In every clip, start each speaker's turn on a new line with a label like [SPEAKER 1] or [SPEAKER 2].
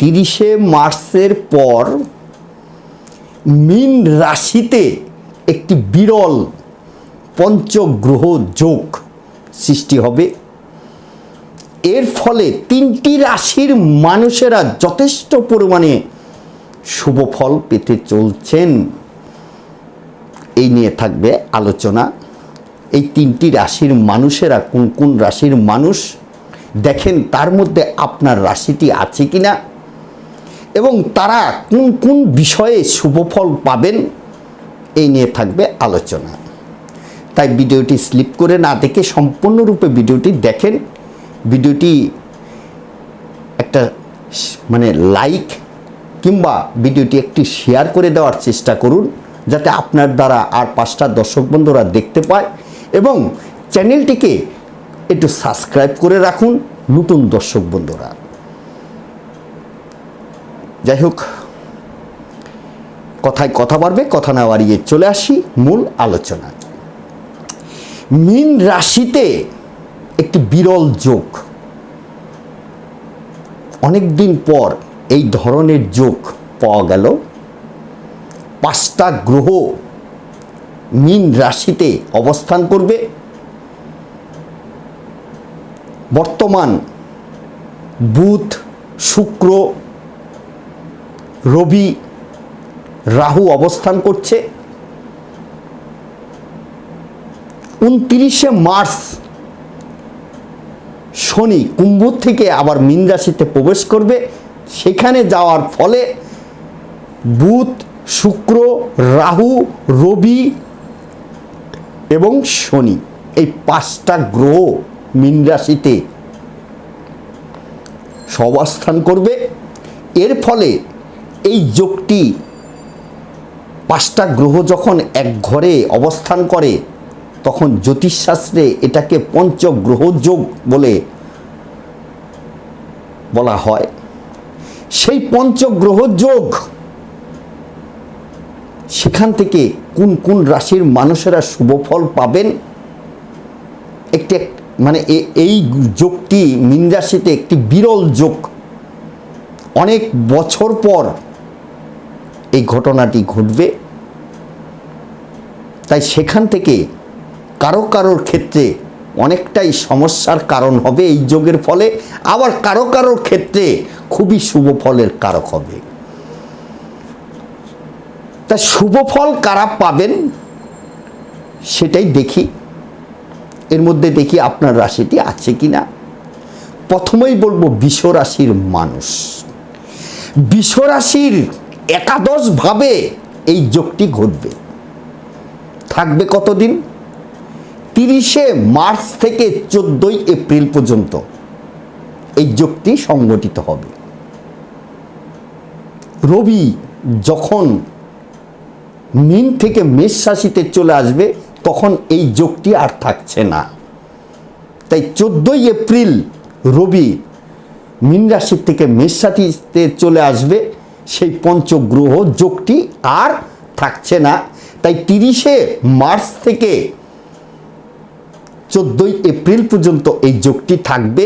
[SPEAKER 1] তিরিশে মার্চের পর মিন রাশিতে একটি বিরল পঞ্চগ্রহ যোগ সৃষ্টি হবে। এর ফলে তিনটি রাশির মানুষেরা যথেষ্ট পরিমাণে শুভ ফল পেতে চলছেন। এই নিয়ে থাকবে আলোচনা। এই তিনটি রাশির মানুষেরা কোন কোন রাশির মানুষ দেখেন, তার মধ্যে আপনার রাশিটি আছে কিনা? এবং তারা কোন কোন বিষয়ে শুভফল পাবেন, এই নিয়ে থাকবে আলোচনা। তাই ভিডিওটি স্লিপ করে না দেখে সম্পূর্ণরূপে ভিডিওটি দেখেন। ভিডিওটি একটা মানে লাইক কিংবা ভিডিওটি একটি শেয়ার করে দেওয়ার চেষ্টা করুন, যাতে আপনার দ্বারা আর পাঁচটা দর্শক বন্ধুরা দেখতে পায় এবং চ্যানেলটিকে একটু সাবস্ক্রাইব করে রাখুন নতুন দর্শক বন্ধুরা। যাই হোক কথায় কথা বাড়বে, কথা না বাড়িয়ে চলে আসি মূল আলোচনা মিন রাশিতে একটি বিরল যোগ। অনেক দিন পর এই ধরনের যোগ পাওয়া গেল। পাঁচটা গ্রহ মিন রাশিতে অবস্থান করবে। বর্তমান বুধ, শুক্র রবি রাহু অবস্থান করছে। উনত্রিশে মার্চ শনি কুম্ভ থেকে আবার মীন রাশিতে প্রবেশ করবে। সেখানে যাওয়ার ফলে বুধ, শুক্র, রাহু, রবি এবং শনি এই পাঁচটা গ্রহ মীন রাশিতে সবাস্থান করবে। এর ফলে এই যোগটি পাঁচটা গ্রহ যখন এক ঘরে অবস্থান করে, তখন জ্যোতিষশাস্ত্রে এটাকে পঞ্চগ্রহ যোগ বলে বলা হয়। সেই পঞ্চগ্রহ যোগ সেখান থেকে কোন কোন রাশির মানুষেরা শুভফল পাবেন? একটি এক- মানে এই যোগটি মীন রাশিতে একটি বিরল যোগ। অনেক বছর পর এই ঘটনাটি ঘটবে। তাই সেখান থেকে কারও কারোর ক্ষেত্রে অনেকটাই সমস্যার কারণ হবে এই যোগের ফলে। আবার কারও কারোর ক্ষেত্রে খুবই শুভ ফলের কারক হবে। তা শুভ ফল কারা পাবেন সেটাই দেখি। এর মধ্যে দেখি আপনার রাশিটি আছে কি না প্রথমেই বলব বিষ রাশির মানুষ। বিষ রাশির একাদশভাবে এই যোগটি ঘটবে। থাকবে কতদিন? তিরিশে মার্চ থেকে চোদ্দই এপ্রিল পর্যন্ত এই যোগটি সংগঠিত হবে। রবি যখন মিন থেকে মেষ রাশিতে চলে আসবে, তখন এই যোগটি আর থাকছে না। তাই চোদ্দই এপ্রিল রবি মীন রাশির থেকে মেষ রাশিতে চলে আসবে সেই পঞ্চগ্রহ যোগটি আর থাকছে না। তাই তিরিশে মার্চ থেকে চোদ্দই এপ্রিল পর্যন্ত এই যোগটি থাকবে।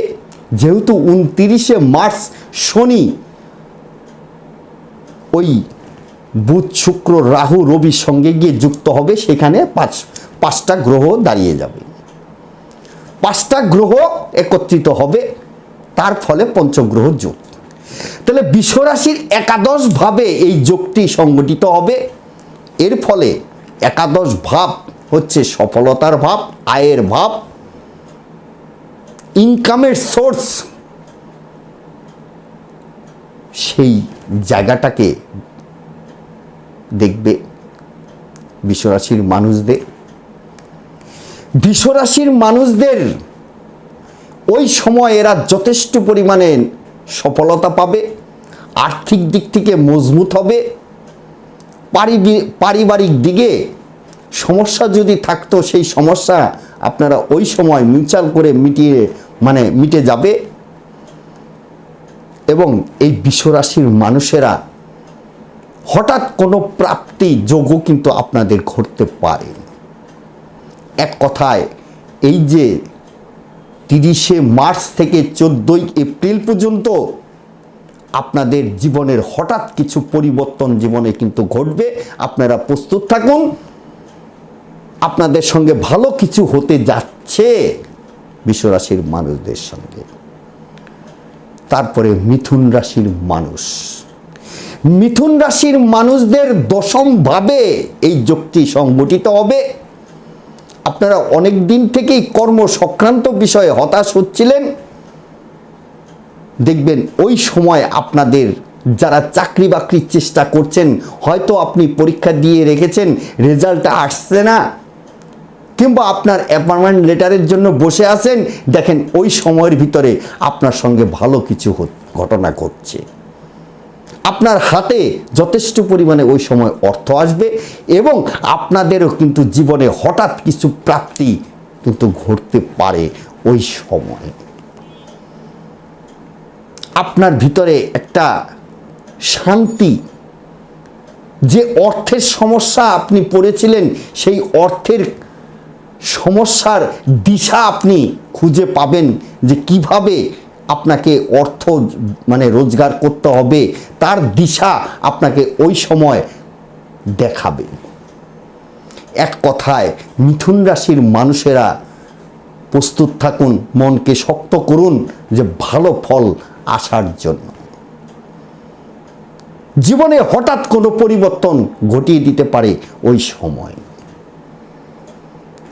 [SPEAKER 1] যেহেতু উনতিরিশে মার্চ শনি, ওই বুধ, শুক্র, রাহু রবির সঙ্গে গিয়ে যুক্ত হবে, সেখানে পাঁচ, পাঁচটা গ্রহ দাঁড়িয়ে যাবে। পাঁচটা গ্রহ একত্রিত হবে, তার ফলে পঞ্চগ্রহ যোগ তাহলে বিশ্বরাশির একাদশভাবে এই যোগটি সংগঠিত হবে। এর ফলে একাদশ ভাব হচ্ছে সফলতার ভাব, আয়ের ভাব। ইনকামের সোর্স সেই জায়গাটাকে দেখবে বিশ্বরাশির মানুষদের। বিশ্বরাশির মানুষদের ওই সময় এরা যথেষ্ট পরিমাণে সফলতা পাবে, আর্থিক দিক থেকে মজবুত হবে পারিবারিক দিকে সমস্যা যদি থাকতো, সেই সমস্যা আপনারা ওই সময় মিউচুয়াল করে মিটিয়ে মানে মিটে যাবে। এবং এই বিশ্বরাশির মানুষেরা হঠাৎ কোনো প্রাপ্তি যোগও কিন্তু আপনাদের ঘটতে পারে এক কথায়, এই যে তিরিশে মার্চ থেকে চোদ্দোই এপ্রিল পর্যন্ত আপনাদের জীবনের হঠাৎ কিছু পরিবর্তন জীবনে কিন্তু ঘটবে। আপনারা প্রস্তুত থাকুন। আপনাদের সঙ্গে ভালো কিছু হতে যাচ্ছে বিশ্বরাশির মানুষদের সঙ্গে। তারপরে মিথুন রাশির মানুষ। মিথুন রাশির মানুষদের দশমভাবে এই যোগটি সংগঠিত হবে। আপনারা অনেক দিন থেকেই কর্ম সংক্রান্ত বিষয়ে হতাশ হচ্ছিলেন। দেখবেন ওই সময় আপনাদের যারা চাকরি বাকরির চেষ্টা করছেন, হয়তো আপনি পরীক্ষা দিয়ে রেখেছেন, রেজাল্টটা আসছে না, কিংবা আপনার অ্যাপয়েন্টমেন্ট লেটারের জন্য বসে আছেন, দেখেন ওই সময়ের ভিতরে আপনার সঙ্গে ভালো কিছু ঘটনা ঘটছে। আপনার হাতে যথেষ্ট পরিমাণে ওই সময় অর্থ আসবে এবং আপনাদেরও কিন্তু জীবনে হঠাৎ কিছু প্রাপ্তি কিন্তু ঘটতে পারে ওই সময়। আপনার ভিতরে একটা শান্তি, যে অর্থের সমস্যা আপনি পড়েছিলেন, সেই অর্থের সমস্যার দিশা আপনি খুঁজে পাবেন যে কীভাবে আপনাকে অর্থ মানে রোজগার করতে হবে, তার দিশা আপনাকে ওই সময় দেখাবে। এক কথায়, মিথুন রাশির মানুষেরা প্রস্তুত থাকুন, মনকে শক্ত করুন যে ভালো ফল আসার জন্য। জীবনে হঠাৎ কোনো পরিবর্তন ঘটিয়ে দিতে পারে ওই সময়।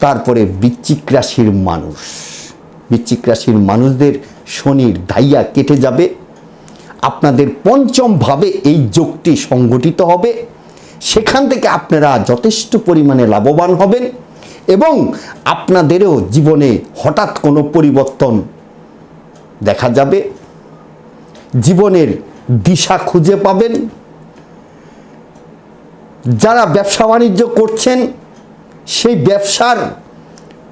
[SPEAKER 1] তারপরে বৃশ্চিক রাশির মানুষ, বৃশ্চিক রাশির মানুষদের শনির দাইয়া কেটে যাবে। আপনাদের পঞ্চম ভাবে এই যোগটি সংগঠিত হবে। সেখান থেকে আপনারা যথেষ্ট পরিমাণে লাভবান হবেন এবং আপনাদেরও জীবনে হঠাৎ কোনো পরিবর্তন দেখা যাবে। জীবনের দিশা খুঁজে পাবেন। যারা ব্যবসা বাণিজ্য করছেন, সেই ব্যবসার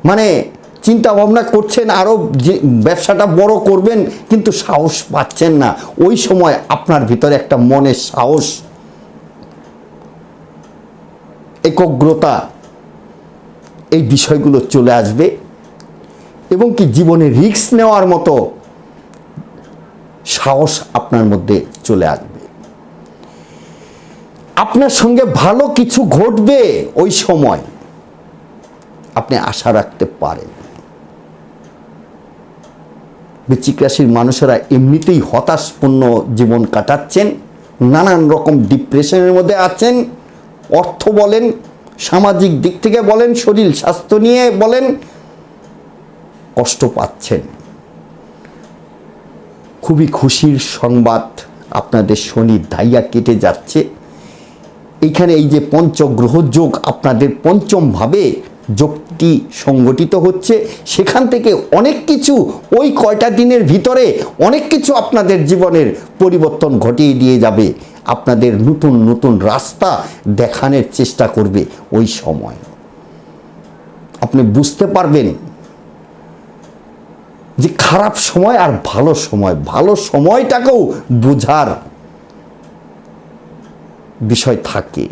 [SPEAKER 1] মানে চিন্তা ভাবনা করছেন আরও যে ব্যবসাটা বড় করবেন, কিন্তু সাহস পাচ্ছেন না। ওই সময় আপনার ভিতরে একটা মনের সাহস, একগ্রতা, এই বিষয়গুলো চলে আসবে। এবং কি জীবনে রিস্ক নেওয়ার মতো সাহস আপনার মধ্যে চলে আসবে। আপনার সঙ্গে ভালো কিছু ঘটবে ওই সময়। আপনি আশা রাখতে পারেন। বৃশ্চিক রাশির মানুষেরা এমনিতেই হতাশপূর্ণ জীবন কাটাচ্ছেন, নানান রকম ডিপ্রেশনের মধ্যে আছেন, অর্থ বলেন, সামাজিক দিক থেকে বলেন, শরীর স্বাস্থ্য নিয়ে বলেন, কষ্ট পাচ্ছেন। খুবই খুশির সংবাদ আপনাদের শনি ধাইয়া কেটে যাচ্ছে। এইখানে এই যে পঞ্চগ্রহ যোগ আপনাদের পঞ্চমভাবে যোগটি সংগঠিত হচ্ছে। সেখান থেকে অনেক কিছু ওই কয়টা দিনের ভিতরে অনেক কিছু আপনাদের জীবনের পরিবর্তন ঘটিয়ে দিয়ে যাবে। আপনাদের নতুন নতুন রাস্তা দেখানোর চেষ্টা করবে ওই সময়। আপনি বুঝতে পারবেন যে খারাপ সময় আর ভালো সময়। ভালো সময়টাকেও বোঝার বিষয় থাকে।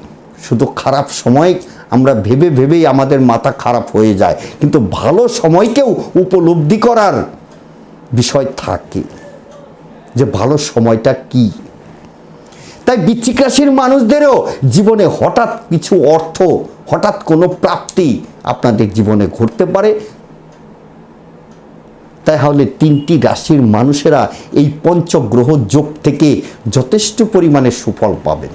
[SPEAKER 1] শুধু খারাপ সময় আমরা ভেবে ভেবেই আমাদের মাথা খারাপ হয়ে যায়। কিন্তু ভালো সময়কেও উপলব্ধি করার বিষয় থাকে যে ভালো সময়টা কি। তাই বৃশ্চিক রাশির মানুষদেরও জীবনে হঠাৎ কিছু অর্থ, হঠাৎ কোনো প্রাপ্তি আপনাদের জীবনে ঘটতে পারে। তাহলে তিনটি রাশির মানুষেরা এই পঞ্চগ্রহ যোগ থেকে যথেষ্ট পরিমাণে সুফল পাবেন।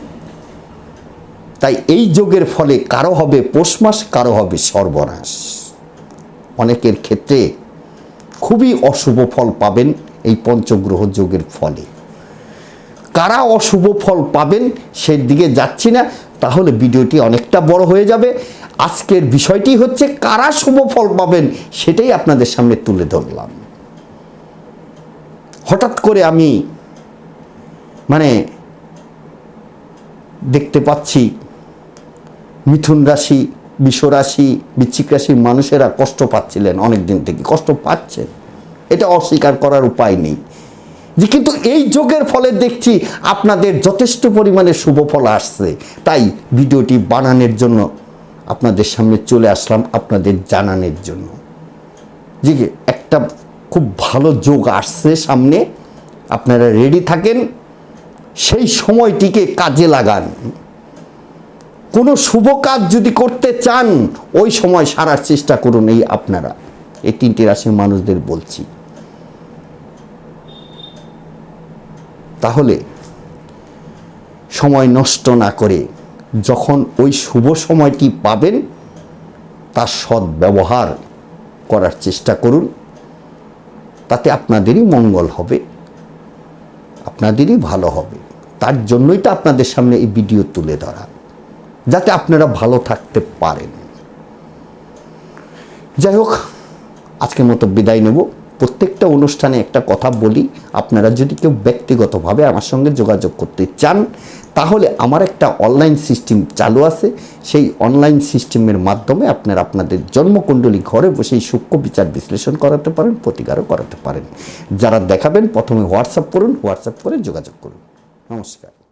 [SPEAKER 1] তাই এই যোগের ফলে কারও হবে পৌষ মাস, কারও হবে সর্বনাশ। অনেকের ক্ষেত্রে খুবই অশুভ ফল পাবেন এই পঞ্চগ্রহ যোগের ফলে। কারা অশুভ ফল পাবেন সেই দিকে যাচ্ছি না, তাহলে ভিডিওটি অনেকটা বড় হয়ে যাবে। আজকের বিষয়টি হচ্ছে কারা শুভ ফল পাবেন সেটাই আপনাদের সামনে তুলে ধরলাম। হঠাৎ করে আমি মানে দেখতে পাচ্ছি মিথুন রাশি, বিষ রাশি বৃশ্চিক রাশির মানুষেরা কষ্ট পাচ্ছিলেন অনেক দিন থেকে। কষ্ট পাচ্ছেন এটা অস্বীকার করার উপায় নেই। যে কিন্তু এই যোগের ফলে দেখছি আপনাদের যথেষ্ট পরিমাণে শুভ ফল আসছে। তাই ভিডিওটি বানানোর জন্য আপনাদের সামনে চলে আসলাম আপনাদের জানানোর জন্য। যে একটা খুব ভালো যোগ আসছে সামনে। আপনারা রেডি থাকেন। সেই সময়টিকে কাজে লাগান। কোনো শুভ কাজ যদি করতে চান, ওই সময় সারার চেষ্টা করুন, এই আপনারা। এই তিনটি রাশির মানুষদের বলছি। তাহলে, সময় নষ্ট না করে যখন ওই শুভ সময়টি পাবেন, তার সৎ ব্যবহার করার চেষ্টা করুন। তাতে আপনাদেরই মঙ্গল হবে, আপনাদেরই ভালো হবে। তার জন্যই তো আপনাদের সামনে এই ভিডিও তুলে ধরা। যাতে আপনারা ভালো থাকতে পারেন। যাই হোক, আজকের মতো বিদায় নেব। প্রত্যেকটা অনুষ্ঠানে একটা কথা বলি, আপনারা যদি কেউ ব্যক্তিগতভাবে আমার সঙ্গে যোগাযোগ করতে চান, তাহলে আমার একটা অনলাইন সিস্টেম চালু আছে। সেই অনলাইন সিস্টেমের মাধ্যমে আপনারা আপনাদের জন্মকুণ্ডলী ঘরে বসেই সূক্ষ্ম বিচার বিশ্লেষণ করাতে পারেন, প্রতিকারও করাতে পারেন। যারা দেখাবেন, প্রথমে হোয়াটসঅ্যাপ করুন হোয়াটসঅ্যাপ করে যোগাযোগ করুন। নমস্কার।